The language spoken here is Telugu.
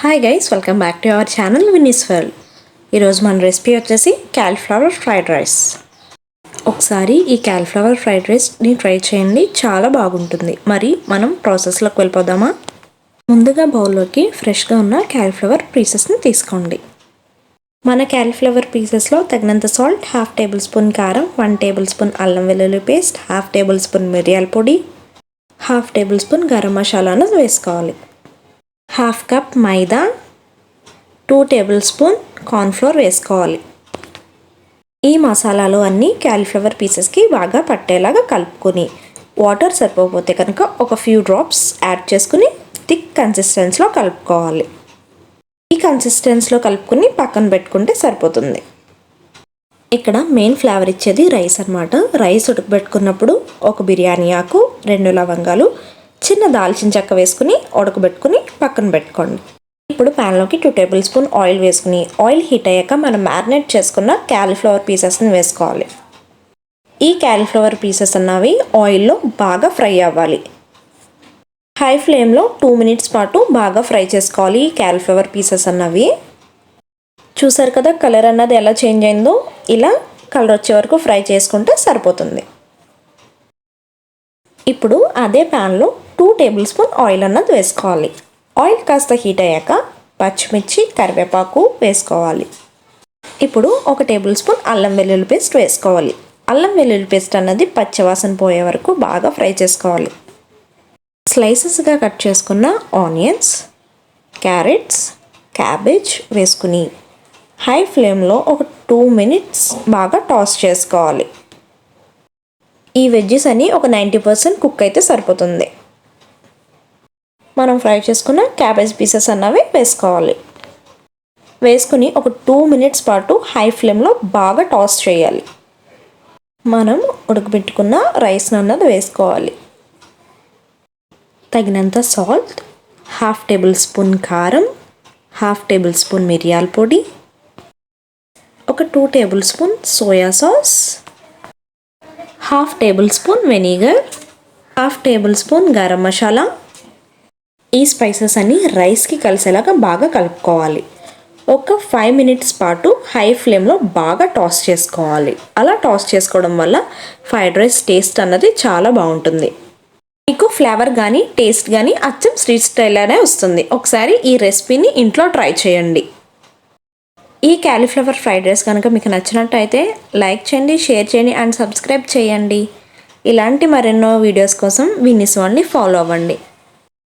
Hi guys welcome back to our channel Winnie's world ఈరోజు మన రెసిపీ వచ్చేసి క్యాలిఫ్లవర్ ఫ్రైడ్ రైస్ ఒకసారి ఈ క్యాలిఫ్లవర్ ఫ్రైడ్ రైస్ని ట్రై చేయండి చాలా బాగుంటుంది. మరి మనం ప్రాసెస్లోకి వెళ్ళిపోదామా? ముందుగా బౌల్లోకి ఫ్రెష్గా ఉన్న క్యాలిఫ్లవర్ పీసెస్ని తీసుకోండి. మన క్యాలిఫ్లవర్ పీసెస్లో తగినంత సాల్ట్ హాఫ్ టేబుల్ స్పూన్ కారం వన్ టేబుల్ స్పూన్ అల్లం వెల్లుల్లి పేస్ట్ హాఫ్ టేబుల్ స్పూన్ మిరియాల పొడి హాఫ్ టేబుల్ స్పూన్ గరం మసాలాను వేసుకోవాలి. Half cup maida two tablespoon cornflour వేసుకోవాలి. ఈ మసాలాలు అన్నీ క్యాలీఫ్లవర్ పీసెస్కి బాగా పట్టేలాగా కలుపుకొని వాటర్ సరిపోతే కనుక ఒక ఫ్యూ డ్రాప్స్ యాడ్ చేసుకుని థిక్ కన్సిస్టెన్స్లో కలుపుకోవాలి. ఈ కన్సిస్టెన్స్లో కలుపుకొని పక్కన పెట్టుకుంటే సరిపోతుంది. ఇక్కడ మెయిన్ ఫ్లేవర్ ఇచ్చేది రైస్ అనమాట రైస్ ఉడకబెట్టుకున్నప్పుడు ఒక బిర్యానీ ఆకు రెండు లవంగాలు చిన్న దాల్చిన చెక్క వేసుకుని ఉడకబెట్టుకుని పక్కన పెట్టుకోండి. ఇప్పుడు ప్యాన్లోకి టూ టేబుల్ స్పూన్ ఆయిల్ వేసుకుని ఆయిల్ హీట్ అయ్యాక మనం మ్యారినేట్ చేసుకున్న క్యాలీఫ్లవర్ పీసెస్ని వేసుకోవాలి. ఈ క్యాలీఫ్లవర్ పీసెస్ అన్నవి ఆయిల్లో బాగా ఫ్రై అవ్వాలి. హై ఫ్లేమ్లో టూ మినిట్స్ పాటు బాగా ఫ్రై చేసుకోవాలి ఈ క్యాలీఫ్లవర్ పీసెస్ అన్నవి. చూసారు కదా కలర్ అన్నది ఎలా చేంజ్ అయిందో? ఇలా కలర్ వచ్చే వరకు ఫ్రై చేసుకుంటే సరిపోతుంది. ఇప్పుడు అదే ప్యాన్లో టూ టేబుల్ స్పూన్ ఆయిల్ అన్నది వేసుకోవాలి. ఆయిల్ కాస్త హీట్ అయ్యాక పచ్చిమిర్చి కరివేపాకు వేసుకోవాలి. ఇప్పుడు ఒక టేబుల్ స్పూన్ అల్లం వెల్లుల్లి పేస్ట్ వేసుకోవాలి. అల్లం వెల్లుల్లి పేస్ట్ అన్నది పచ్చివాసన పోయే వరకు బాగా ఫ్రై చేసుకోవాలి. స్లైసెస్గా కట్ చేసుకున్న ఆనియన్స్ క్యారెట్స్ క్యాబేజ్ వేసుకుని హై ఫ్లేమ్లో ఒక టూ మినిట్స్ బాగా టాస్ చేసుకోవాలి. ఈ వెజ్జెస్ అని ఒక నైంటీ పర్సెంట్ కుక్ అయితే సరిపోతుంది. మనం ఫ్రై చేసుకున్న క్యాబేజ్ పీసెస్ అన్నవి వేసుకోవాలి. వేసుకుని ఒక టూ మినిట్స్ పాటు హై ఫ్లేమ్లో బాగా టాస్ చేయాలి. మనం ఉడకబెట్టుకున్న రైస్ అన్నది వేసుకోవాలి. తగినంత సాల్ట్ హాఫ్ టేబుల్ స్పూన్ కారం హాఫ్ టేబుల్ స్పూన్ మిరియాల పొడి ఒక two tablespoon soya sauce half tablespoon vinegar half tablespoon garam masala ఈ స్పైసెస్ అన్ని రైస్కి కలిసేలాగా బాగా కలుపుకోవాలి. ఒక ఫైవ్ మినిట్స్ పాటు హై ఫ్లేమ్లో బాగా టాస్ చేసుకోవాలి. అలా టాస్ చేసుకోవడం వల్ల ఫ్రైడ్ రైస్ టేస్ట్ అన్నది చాలా బాగుంటుంది. మీకు ఫ్లేవర్ కానీ టేస్ట్ కానీ అచ్చం స్ట్రీట్ స్టైల్లోనే వస్తుంది. ఒకసారి ఈ రెసిపీని ఇంట్లో ట్రై చేయండి. ఈ క్యాలీఫ్లవర్ ఫ్రైడ్ రైస్ కనుక మీకు నచ్చినట్టయితే లైక్ చేయండి షేర్ చేయండి అండ్ సబ్స్క్రైబ్ చేయండి. ఇలాంటి మరెన్నో వీడియోస్ కోసం విన్నీస్ వాళ్ళని ఫాలో అవ్వండి.